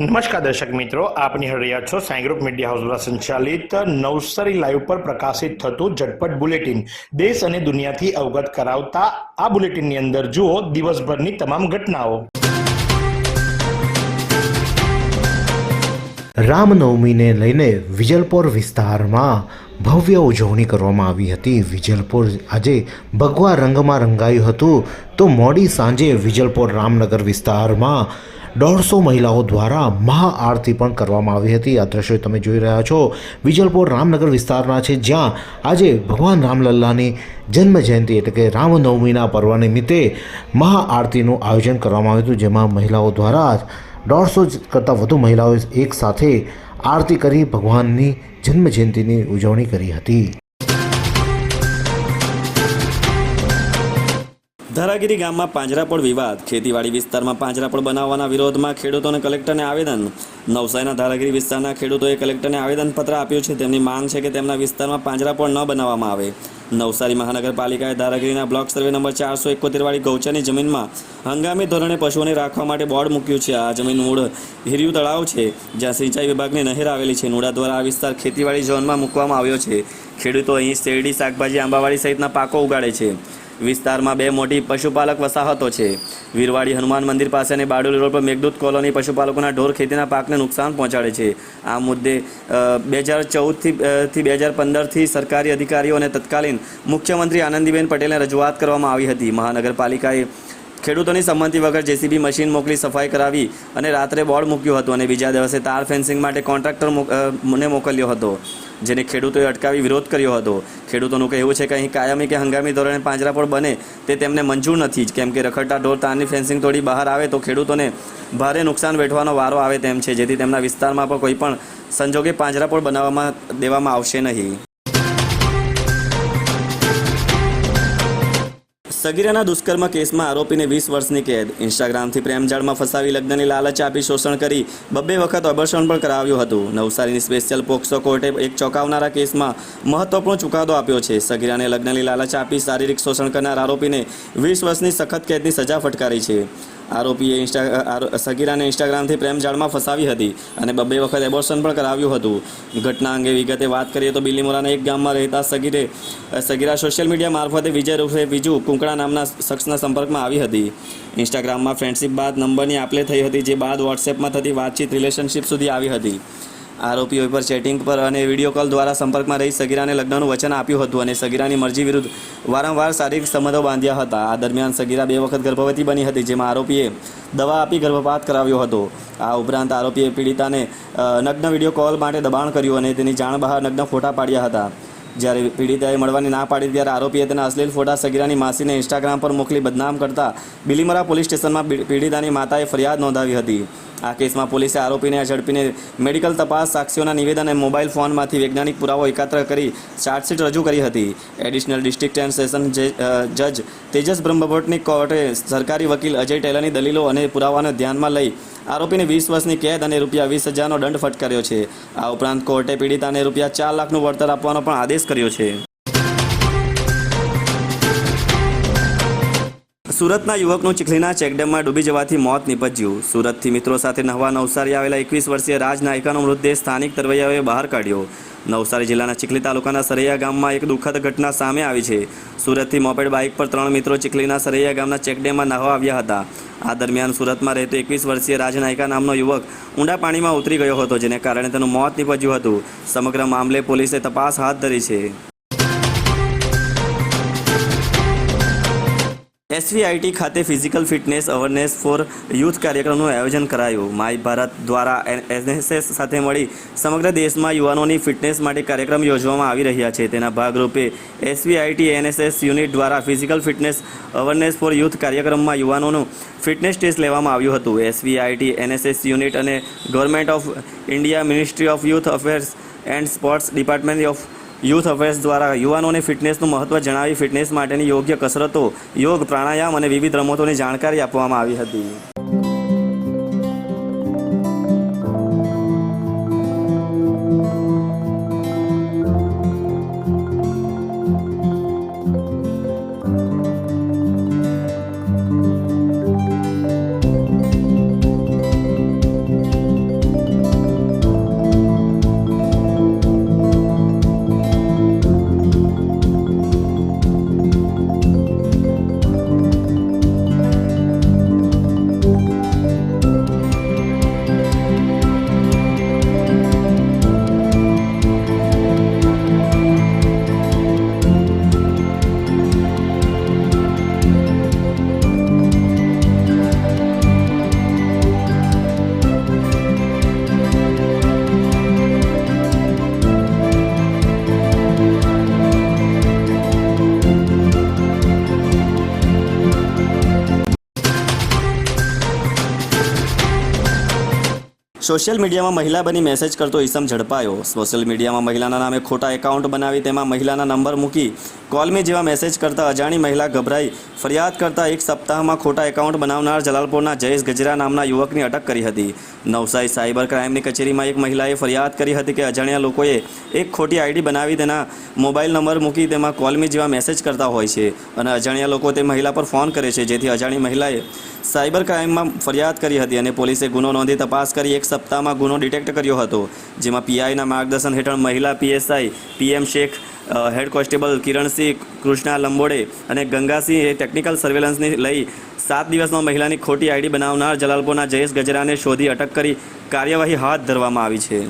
નમસ્કાર દર્શક મિત્રો આપની નિહાળી છો સાંઈ ગ્રુપ મીડિયા હાઉસ દ્વારા સંચાલિત નવસારી લાઈવ પર પ્રકાશિત થતું ઝટપટ બુલેટિન. દેશ અને દુનિયાથી અવગત કરાવતા આ બુલેટિનની અંદર જુઓ દિવસભરની તમામ ઘટનાઓ. રામનવમીને લઈને વિજલપોર વિસ્તારમાં ભવ્ય ઉજવણી કરવામાં આવી હતી. વિજલપોર આજે ભગવા રંગમાં રંગાયું હતું. તો મોડી સાંજે વિજલપોર રામનગર વિસ્તારમાં દોઢસો મહિલાઓ દ્વારા મહાઆરતી પણ કરવામાં આવી હતી. આ દ્રશ્યો તમે જોઈ રહ્યા છો. વિજલપોર રામનગર વિસ્તારના છે, જ્યાં આજે ભગવાન રામલલ્લાની જન્મ જયંતિ એટલે કે રામનવમીના પર્વ નિમિત્તે મહાઆરતીનું આયોજન કરવામાં આવ્યું હતું, જેમાં મહિલાઓ દ્વારા દોઢસો કરતાં વધુ મહિલાઓએ એક સાથે આરતી કરી ભગવાનની જન્મજયંતિની ઉજવણી કરી હતી. ધારાગીરી ગામમાં પાંજરાપોળ વિવાદ. ખેતીવાડી વિસ્તારમાં પાંજરાપોળ બનાવવાના વિરોધમાં ખેડૂતોને કલેક્ટરને આવેદન. નવસારીના ધારાગીરી વિસ્તારના ખેડૂતોએ કલેક્ટરને આવેદનપત્ર આપ્યું છે. તેમની માંગ છે કે તેમના વિસ્તારમાં પાંજરાપોળ ન બનાવવામાં આવે. નવસારી મહાનગરપાલિકાએ ધારાગીરીના બ્લોક સર્વે નંબર ચારસો એકોતેરવાળી ગૌચરની જમીનમાં હંગામી ધોરણે પશુઓને રાખવા માટે બોર્ડ મૂક્યું છે. આ જમીન મૂળ હિર્યુ તળાવ છે, જ્યાં સિંચાઈ વિભાગની નહેર આવેલી છે. નુડા દ્વારા આ વિસ્તાર ખેતીવાડી ઝોનમાં મૂકવામાં આવ્યો છે. ખેડૂતો અહીં શેરડી, શાકભાજી, આંબાવાડી સહિતના પાકો ઉગાડે છે. વિસ્તારમાં બે મોટી પશુપાલક વસાહતો છે. વીરવાડી હનુમાન મંદિર પાસે અને બારડોલી રોડ પર મેઘદૂત કોલોની પશુપાલકોના ઢોર ખેતીના પાકને નુકસાન પહોંચાડે છે. આ મુદ્દે બે હજાર ચૌદથી થી બે હજાર પંદરથી સરકારી અધિકારીઓ અને તત્કાલીન મુખ્યમંત્રી આનંદીબેન પટેલને રજૂઆત કરવામાં આવી હતી. મહાનગરપાલિકાએ ખેડૂતોની સંમતિ વગર જેસીબી મશીન મોકલી સફાઈ કરાવી અને રાત્રે બોર્ડ મૂક્યું હતું અને બીજા દિવસે તાર ફેન્સિંગ માટે કોન્ટ્રાક્ટર ને મોકલ્યો હતો, જેને ખેડૂતોએ અટકાવી વિરોધ કર્યો હતો. ખેડૂતોનું કહેવું છે કે અહીં કાયમી કે હંગામી ધોરણે પાંજરાપોળ બને તે તેમને મંજૂર નથી જ. કેમ કે રખડતા ઢોર તારની ફેન્સિંગ તોડી બહાર આવે તો ખેડૂતોને ભારે નુકસાન વેઠવાનો વારો આવે તેમ છે, જેથી તેમના વિસ્તારમાં પણ કોઈ પણ સંજોગે પાંજરાપોળ બનાવવામાં દેવામાં આવશે નહીં. સગીરાના દુષ્કર્મ કેસમાં આરોપીને વીસ વર્ષની કેદ. ઇન્સ્ટાગ્રામથી પ્રેમજાળમાં ફસાવી લગ્નની લાલચ આપી શોષણ કરી બબ્બે વખત અભર્ષણ પણ કરાવ્યું હતું. નવસારીની સ્પેશિયલ પોક્સો કોર્ટે એક ચોંકાવનારા કેસમાં મહત્વપૂર્ણ ચુકાદો આપ્યો છે. સગીરાને લગ્નની લાલચ આપી શારીરિક શોષણ કરનાર આરોપીને વીસ વર્ષની સખત કેદની સજા ફટકારી છે. આરોપીએ સગીરાને ઇન્સ્ટાગ્રામથી પ્રેમજાળમાં ફસાવી હતી અને બબ્બે વખત એબોર્શન પણ કરાવ્યું હતું. ઘટના અંગે વિગતે વાત કરીએ તો બિલીમોરાના એક ગામમાં રહેતા સગીરે સગીરા સોશિયલ મીડિયા મારફતે વિજય રૂપે બીજુ કુંકડા નામના શખ્સના સંપર્કમાં આવી હતી. ઇન્સ્ટાગ્રામમાં ફ્રેન્ડશિપ બાદ નંબરની આપલે થઈ હતી, જે બાદ વોટ્સએપમાં થતી વાતચીત રિલેશનશિપ સુધી આવી હતી. આરોપીઓ પર ચેટિંગ પર અને વીડિયો કોલ દ્વારા સંપર્કમાં રહી સગીરાને લગ્નનું વચન આપ્યું હતું અને સગીરાની મરજી વિરુદ્ધ વારંવાર શારીરિક સંબંધો બાંધ્યા હતા. આ દરમિયાન સગીરા બે વખત ગર્ભવતી બની હતી, જેમાં આરોપીએ દવા આપી ગર્ભપાત કરાવ્યો હતો. આ ઉપરાંત આરોપીએ પીડિતાને નગ્ન વીડિયો કોલ માટે દબાણ કર્યું અને તેની જાણ બહાર નગ્ન ફોટા પાડ્યા હતા. જ્યારે પીડિતાએ મળવાની ના પાડી ત્યારે આરોપીએ તેના અશ્લીલ ફોટા સગીરાની માસીને ઇન્સ્ટાગ્રામ પર મોકલી બદનામ કરતા બિલીમરા પોલીસ સ્ટેશનમાં પીડિતાની માતાએ ફરિયાદ નોંધાવી હતી. આ કેસમાં પોલીસે આરોપીને ઝડપીને મેડિકલ તપાસ, સાક્ષીઓના નિવેદન અને મોબાઈલ ફોનમાંથી વૈજ્ઞાનિક પુરાવો એકત્ર કરી ચાર્જશીટ રજૂ કરી હતી. એડિશનલ ડિસ્ટ્રિક્ટ એન્ડ સેશન જજ તેજસ બ્રહ્મભટ્ટની કોર્ટે સરકારી વકીલ અજય ટેલરની દલીલો અને પુરાવાને ધ્યાનમાં લઈ આરોપીને વીસ વર્ષની કેદ અને રૂપિયા વીસ હજારનો દંડ ફટકાર્યો છે. આ ઉપરાંત કોર્ટે પીડિતાને રૂપિયા ચાર લાખનું વળતર આપવાનો પણ આદેશ કર્યો છે. સુરતના યુવકનું ચીખલીના ચેકડેમમાં ડૂબી જવાથી મોત નિપજ્યું. સુરતથી મિત્રો સાથે નહવા નવસારી આવેલા એકવીસ વર્ષીય રાજ નાયકાનો મૃતદેહ સ્થાનિક તરવૈયાઓએ બહાર કાઢ્યો. નવસારી જિલ્લાના ચીખલી તાલુકાના સરૈયા ગામમાં એક દુઃખદ ઘટના સામે આવી છે. સુરતથી મોપેડ બાઇક પર ત્રણ મિત્રો ચીખલીના સરૈયા ગામના ચેકડેમમાં નાહવા આવ્યા હતા. આ દરમિયાન સુરતમાં રહેતો એકવીસ વર્ષીય રાજનાયકા નામનો યુવક ઊંડા પાણીમાં ઉતરી ગયો હતો, જેને કારણે તેનું મોત નીપજ્યું હતું. સમગ્ર મામલે પોલીસે તપાસ હાથ ધરી છે. એસવીઆઈટી ખાતે physical fitness awareness for youth કાર્યક્રમનું આયોજન કરાયું. માય ભારત દ્વારા એનએસએસ સાથે મળી સમગ્ર દેશમાં યુવાનોની ફિટનેસ માટે કાર્યક્રમ યોજવામાં આવી રહ્યા છે. તેના ભાગરૂપે એસવીઆઈટી એનએસએસ યુનિટ દ્વારા physical fitness awareness for youth કાર્યક્રમમાં યુવાનોનું ફિટનેસ ટેસ્ટ લેવામાં આવ્યું હતું. એસવીઆઈટી એનએસએસ યુનિટ અને government of India ministry of youth affairs and sports department of youth affairs દ્વારા યુવાનોને ફિટનેસનું મહત્ત્વ જણાવી ફિટનેસ માટેની યોગ્ય કસરતો, યોગ પ્રાણાયામ અને વિવિધ રમતોની જાણકારી આપવામાં આવી હતી. સોશિયલ મીડિયામાં મહિલા બની મેસેજ કરતો ઈસમ ઝડપાયો. સોશિયલ મીડિયામાં મહિલાના નામે ખોટા એકાઉન્ટ બનાવી તેમાં મહિલાના નંબર મૂકી કોલમી જેવા મેસેજ કરતા અજાણી મહિલા ગભરાઈ. ફરિયાદ કરતા એક સપ્તાહમાં ખોટા એકાઉન્ટ બનાવનાર જલાલપુરના જયેશ ગજરા નામના યુવકની અટક કરી હતી. નવસારી સાયબર ક્રાઇમની કચેરીમાં એક મહિલાએ ફરિયાદ કરી હતી કે અજાણ્યા લોકોએ એક ખોટી આઈડી બનાવી તેના મોબાઈલ નંબર મૂકી તેમાં કોલમી જેવા મેસેજ કરતા હોય છે અને અજાણ્યા લોકો તે મહિલા પર ફોન કરે છે, જેથી અજાણી મહિલાએ સાયબર ક્રાઇમમાં ફરિયાદ કરી હતી અને પોલીસે ગુનો નોંધી તપાસ કરી. એક સપ્તાહમાં ગુનો ડિટેક્ટ કર્યો હતો, જેમાં પીઆઈના માર્ગદર્શન હેઠળ મહિલા PSI PM Shaikh head constable Kiransinh, Krishna Lambode અને ગંગાસિંહ ટેકનિકલ સર્વેલન્સની લઈ સાત દિવસમાં મહિલાની ખોટી આઈડી બનાવનાર જલાલપોરના જયેશ ગજરાને શોધી અટક કરી કાર્યવાહી હાથ ધરવામાં આવી છે.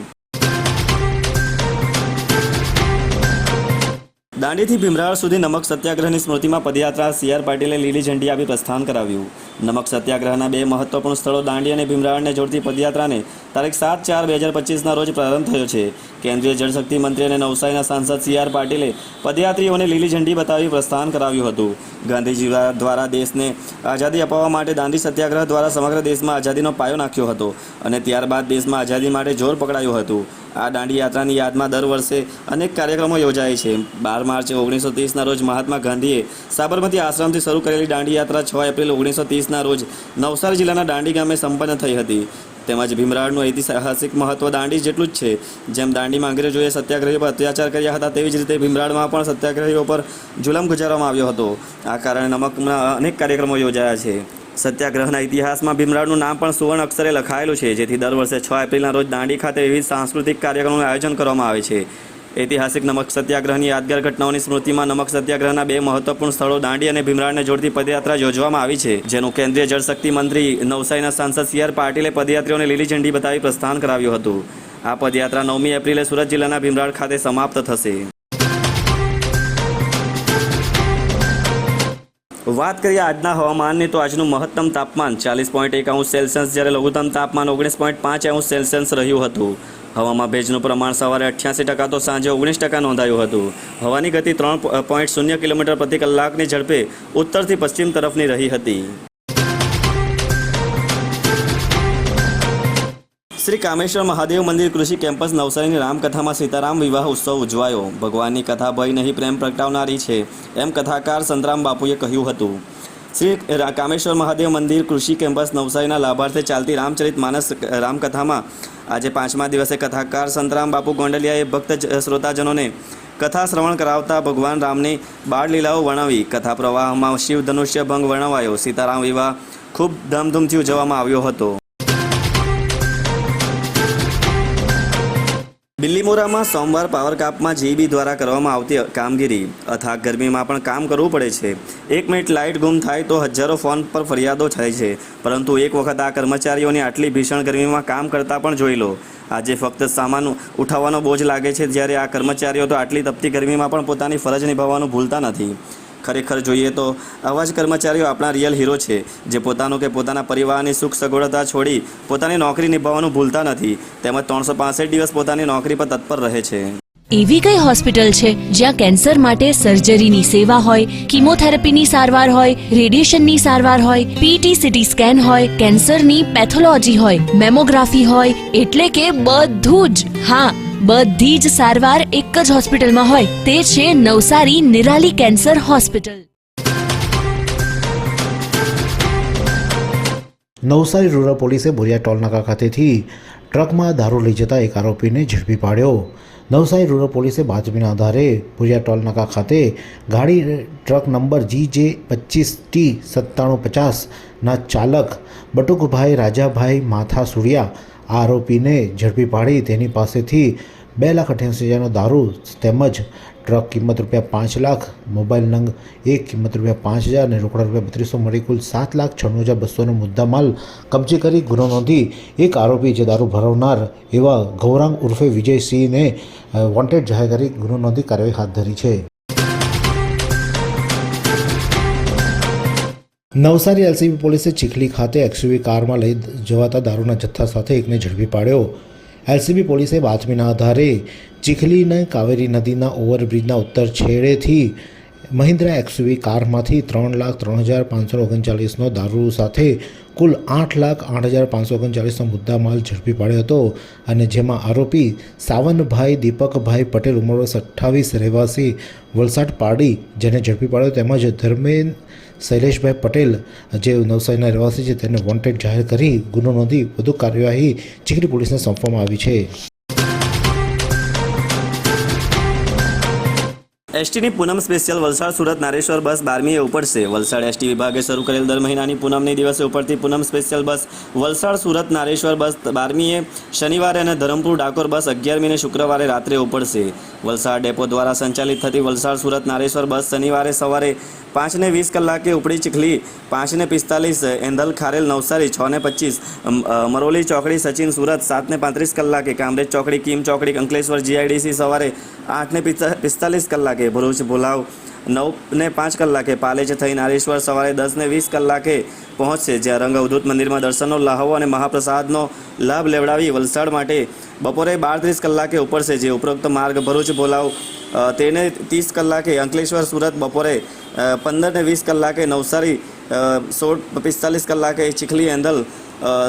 દાંડીથી ભીમરાળ સુધી નમક સત્યાગ્રહની સ્મૃતિમાં પદયાત્રા સી આર પાટીલે લીલી ઝંડી આપી પ્રસ્થાન કરાવ્યું. નમક સત્યાગ્રહના બે મહત્વપૂર્ણ સ્થળો દાંડી અને ભીમરાળને જોડતી પદયાત્રાને તારીખ સાત ચાર બે હજાર પચીસના રોજ પ્રારંભ થયો છે. કેન્દ્રીય જળશક્તિ મંત્રી અને નવસારીના સાંસદ સી આર પાટીલે પદયાત્રીઓને લીલી ઝંડી બતાવી પ્રસ્થાન કરાવ્યું હતું. ગાંધીજી દ્વારા દેશને આઝાદી અપાવવા માટે દાંડી સત્યાગ્રહ દ્વારા સમગ્ર દેશમાં આઝાદીનો પાયો નાખ્યો હતો અને ત્યારબાદ દેશમાં આઝાદી માટે જોર પકડાયું હતું. આ દાંડી યાત્રાની યાદમાં દર વર્ષે અનેક કાર્યક્રમો યોજાય છે. બાર માર્ચ ઓગણીસો ત્રીસના રોજ મહાત્મા ગાંધીએ સાબરમતી આશ્રમથી શરૂ કરેલી દાંડી યાત્રા છ એપ્રિલ ઓગણીસો ત્રીસના રોજ નવસારી જિલ્લાના દાંડી ગામે સંપન્ન થઈ હતી. તેમજ ભીમરાળનું ઐતિહાસિક મહત્વ દાંડી જેટલું જ છે. જેમ દાંડીમાં અંગ્રેજોએ સત્યાગ્રહીઓ પર અત્યાચાર કર્યા હતા, તેવી જ રીતે ભીમરાળમાં પણ સત્યાગ્રહીઓ પર જુલમ ગુજારવામાં આવ્યો હતો. આ કારણે નમકના અનેક કાર્યક્રમો યોજાયા છે. સત્યાગ્રહના ઇતિહાસમાં ભીમરાળનું નામ પણ સુવર્ણ અક્ષરે લખાયેલું છે, જેથી દર વર્ષે છ એપ્રિલના રોજ દાંડી ખાતે વિવિધ સાંસ્કૃતિક કાર્યક્રમોનું આયોજન કરવામાં આવે છે. ઐતિહાસિક નમક સત્યાગ્રહની યાદગાર ઘટનાઓની સ્મૃતિમાં નમક સત્યાગ્રહના બે મહત્વપૂર્ણ સ્થળો દાંડી અને ભીમરાળને જોડતી પદયાત્રા યોજવામાં આવી છે, જેનું કેન્દ્રીય જળશક્તિ મંત્રી નવસારીના સાંસદ સી આર પાટીલે પદયાત્રીઓને લીલી ઝંડી બતાવી પ્રસ્થાન કરાવ્યું હતું. આ પદયાત્રા નવમી એપ્રિલે સુરત જિલ્લાના ભીમરાળ ખાતે સમાપ્ત થશે. વાત કરીએ આજના હવામાનની, તો આજનું મહત્તમ તાપમાન ચાલીસ પોઈન્ટ એક અંશ સેલ્સિયસ, જ્યારે લઘુત્તમ તાપમાન ઓગણીસ પોઈન્ટ પાંચ અંશ સેલ્સિયસ રહ્યું હતું. હવામાં ભેજનું પ્રમાણ સવારે અઠ્યાસી ટકા તો સાંજે ઓગણીસ ટકા નોંધાયું હતું. હવાની ગતિ ત્રણ પોઈન્ટ શૂન્ય કિલોમીટર પ્રતિ કલાકની ઝડપે ઉત્તરથી પશ્ચિમ તરફની રહી હતી. શ્રી કામેશ્વર મહાદેવ મંદિર કૃષિ કેમ્પસ નવસારીની રામકથામાં સીતારામ વિવાહ ઉત્સવ ઉજવાયો. ભગવાનની કથા ભય નહીં, પ્રેમ પ્રગટાવનારી છે, એમ કથાકાર સંતરામ બાપુએ કહ્યું હતું. શ્રી કામેશ્વર મહાદેવ મંદિર કૃષિ કેમ્પસ નવસારીના લાભાર્થે ચાલતી રામચરિત માનસ રામકથામાં આજે પાંચમા દિવસે કથાકાર સંતરામ બાપુ ગોંડલિયાએ ભક્ત શ્રોતાજનોને કથા શ્રવણ કરાવતા ભગવાન રામની બાળલીલાઓ વર્ણવી. કથા પ્રવાહમાં શિવ ધનુષ્ય ભંગ વર્ણવાયો. સીતારામ વિવાહ ખૂબ ધામધૂમથી ઉજવવામાં આવ્યો હતો. બિલ્લીમોરામાં સોમવાર પાવર કાપમાં જીબી દ્વારા કરવામાં આવતી કામગીરી. અથાગ ગરમીમાં પણ કામ કરવું પડે છે. એક મિનિટ લાઇટ ગુમ થાય તો હજારો ફોન પર ફરિયાદો થાય છે. પરંતુ એક વખત આ કર્મચારીઓની આટલી ભીષણ ગરમીમાં કામ કરતા પણ જોઈ લો. આજે ફક્ત સામાન ઉઠાવવાનો બોજ લાગે છે, જ્યારે આ કર્મચારીઓ તો આટલી તપતી ગરમીમાં પણ પોતાની ફરજ નિભાવવાનું ભૂલતા નથી. ખરેખર જોઈએ તો આવા જ કર્મચારીઓ આપણા રિયલ હીરો છે, જે પોતાનું કે પોતાના પરિવારની સુખ સગવડતા છોડી પોતાની નોકરી નિભાવવાનું ભૂલતા નથી, તેમજ ત્રણસો દિવસ પોતાની નોકરી પર તત્પર રહે છે. એવી કઈ હોસ્પિટલ છે જ્યાં કેન્સર માટે સર્જરીની સેવા હોય, કિમોથેરાપીની સારવાર હોય, રેડિયેશનની સારવાર હોય પીટી સીટી સ્કેન હોય, કેન્સરની પેથોલોજી હોય, મેમોગ્રાફી હોય, એટલે કે બધું જ. હા બધી જ સારવાર એક જ હોસ્પિટલમાં હોય. તે છે Navsari Nirali cancer hospital. Navsari rural પોલીસે ભુરિયા ટોલનાકા ખાતેથી ટ્રકમાં દારૂ લઈ જતા એક આરોપીને ઝડપી પાડ્યો. નવસારી રૂરલ પોલીસે બાતમીના આધારે ભુરિયા ટોલનાકા ખાતે ગાડી ટ્રક નંબર જી જે પચીસ ટી સત્તાણું પચાસના ચાલક બટુકભાઈ રાજાભાઈ માથા સુડિયા આ આરોપીને ઝડપી પાડી તેની પાસેથી બે લાખ અઠ્યાસી હજારનો દારૂ તેમજ ટ્રક કિંમત રૂપિયા પાંચ લાખ, મોબાઈલ નંગ એક કિંમત રૂપિયા પાંચ હજાર અને રોકડા રૂપિયા બત્રીસો મળી કુલ સાત લાખ છન્નું હજાર બસોનો મુદ્દામાલ કબજે કરી ગુનો નોંધી એક આરોપી જે દારૂ ભરાવનાર એવા ગૌરાંગ ઉર્ફે વિજયસિંહને વોન્ટેડ જાહેર કરી ગુનો નોંધી કાર્યવાહી હાથ ધરી છે. નવસારી એલસીબી પોલીસે ચીખલી ખાતે એક્સયુવી કારમાં લઈ જવાતા દારૂના જથ્થા સાથે એકને ઝડપી પાડ્યો. એલસીબી પોલીસે બાતમીના આધારે ચીખલીને કાવેરી નદીના ઓવરબ્રિજના ઉત્તર છેડેથી મહિન્દ્રા એક્સયુવી કારમાંથી ત્રણ લાખ ત્રણ હજાર પાંચસો ઓગણચાલીસનો દારૂ સાથે કુલ આઠ લાખ આઠ હજાર પાંચસો ઓગણચાલીસનો મુદ્દામાલ ઝડપી પાડ્યો હતો અને જેમાં આરોપી સાવનભાઈ દીપકભાઈ પટેલ ઉંમર અઠ્ઠાવીસ, રહેવાસી વલસાડ પાડી જેને ઝડપી પાડ્યો. તેમજ ધર્મેન શૈલેષભાઈ પટેલ, જે નવસારીના રહેવાસી છે તેને વોન્ટેડ જાહેર કરી ગુનો નોંધી વધુ કાર્યવાહી ચીખલી પોલીસને સોંપવામાં આવી છે. એસટીની પૂનમ સ્પેશિયલ વલસાડ સુરત નારેશ્વર બસ બારમીએ ઉપડશે. વલસાડ એસટી વિભાગે શરૂ કરેલ દર મહિનાની પૂનમની દિવસે ઉપડતી પૂનમ special bus Valsad Surat Nareshwar bus બારમીએ શનિવારે અને ધરમપુર ડાકોર બસ અગિયારમીને શુક્રવારે રાત્રે ઉપડશે. વલસાડ ડેપો દ્વારા સંચાલિત થતી વલસાડ સુરત નારેશ્વર બસ શનિવારે સવારે પાંચને વીસ કલાકે ઉપડી ચીખલી પાંચને પિસ્તાલીસ એંધલ ખારેલ નવસારી, છ ને પચીસ મરોલી ચોકડી, સચિન સુરત સાતને પાંત્રીસ કલાકે કામરેજ ચોકડી, કિમ ચોકડી, અંકલેશ્વર, જીઆઈડીસી સવારે આઠને પિસ્તા- પિસ્તાલીસ કલાકે ભરૂચ ભુલાવ નવ ને પાંચ કલાકે, પાલેજ થઈ નારેશ્વર સવારે દસ ને વીસ કલાકે પહોંચશે, જ્યાં રંગ અવધૂત મંદિરમાં દર્શનનો લહાવો અને મહાપ્રસાદનો લાભ લેવડાવી વલસાડ માટે બપોરે બાર ત્રીસ કલાકે ઉપડશે, જે ઉપરોક્ત માર્ગ ભરૂચ ભોલાવ તેને ત્રીસ કલાકે અંકલેશ્વર સુરત બપોરે પંદર ને વીસ કલાકે નવસારી સોળ પિસ્તાલીસ કલાકે ચીખલી, એંધલ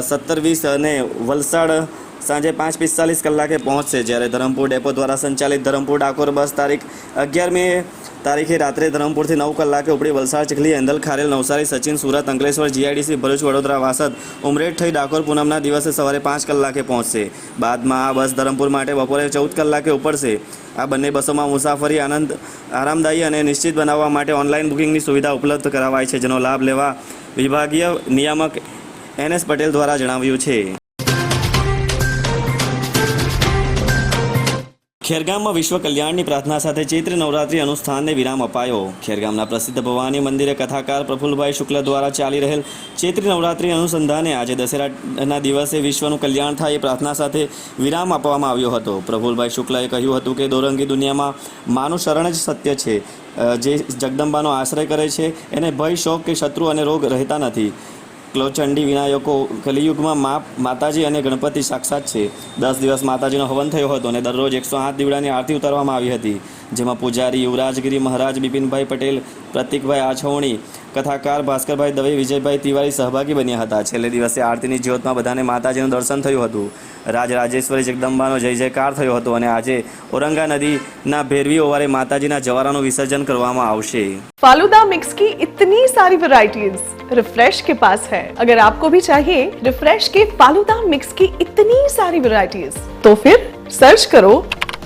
સત્તર વીસ અને વલસાડ સાંજે પાંચ પિસ્તાલીસ કલાકે પહોંચશે જ્યારે ધરમપુર ડેપો દ્વારા સંચાલિત ધરમપુર ડાકોર બસ તારીખ અગિયાર મે તારીખે રાત્રે ધરમપુરથી નવ કલાકે ઉપડી વલસાડ, ચીખલી, એંધલ, ખારેલ, નવસારી, સચિન, સુરત, અંકલેશ્વર, જીઆઈડીસી, ભરૂચ, વડોદરા, વાસદ ઉમરેઠ થઈ ડાકોર પૂનમના દિવસે સવારે પાંચ કલાકે પહોંચશે. બાદમાં આ બસ ધરમપુર માટે બપોરે ચૌદ કલાકે ઉપડશે. આ બંને બસોમાં મુસાફરી આનંદ, આરામદાયી અને નિશ્ચિત બનાવવા માટે ઓનલાઈન બુકિંગની સુવિધા ઉપલબ્ધ કરાવાય છે, જેનો લાભ લેવા વિભાગીય નિયામક એન એસ પટેલ દ્વારા જણાવ્યું છે. ખેરગામમાં વિશ્વ કલ્યાણની પ્રાર્થના સાથે ચૈત્ર નવરાત્રિ અનુષ્ઠાનને વિરામ અપાયો. ખેરગામના પ્રસિદ્ધ ભવાની મંદિરે કથાકાર પ્રફુલભાઈ શુક્લ દ્વારા ચાલી રહેલ ચૈત્રી નવરાત્રિ અનુસંધાને આજે દશેરાના દિવસે વિશ્વનું કલ્યાણ થાય એ પ્રાર્થના સાથે વિરામ આપવામાં આવ્યો હતો. પ્રફુલભાઈ શુક્લએ કહ્યું હતું કે દોરંગી દુનિયામાં માનું શરણ જ સત્ય છે. જે જગદંબાનો આશ્રય કરે છે, એને ભય, શોક કે શત્રુ અને રોગ રહેતા નથી. ક્લોચંડી વિનાયકો કલિયુગમાં મા, માતાજી અને ગણપતિ સાક્ષાત છે. દસ દિવસ માતાજીનો હવન થયો હતો અને દરરોજ એકસો આઠ દીવડાની આરતી ઉતારવામાં આવી હતી. જેમાં પૂજારી યુવરાજગીરી મહારાજ બિપિનભાઈ પટેલ પ્રતિકભાઈ આછવણી કથાકાર ભાસ્કરભાઈ દવે વિજયભાઈ તિવારી સહભાગી બન્યા હતા છેલ્લે દિવસે આરતીની જ્યોતમાં બધાને માતાજીનું દર્શન થયું હતું રાજરાજેશ્વરી જગદંબાનો જય જયકાર થયો હતો અને આજે ઔરંગા નદીના ભેરવી ઓવારે માતાજીના જવારાનું વિસર્જન કરવામાં આવશે फालूदा मिक्स की इतनी सारी वैरायटीज रिफ्रेश के पास है अगर आपको भी चाहिए रिफ्रेश के फालूदा मिक्स की इतनी सारी वैरायटीज तो फिर सर्च करो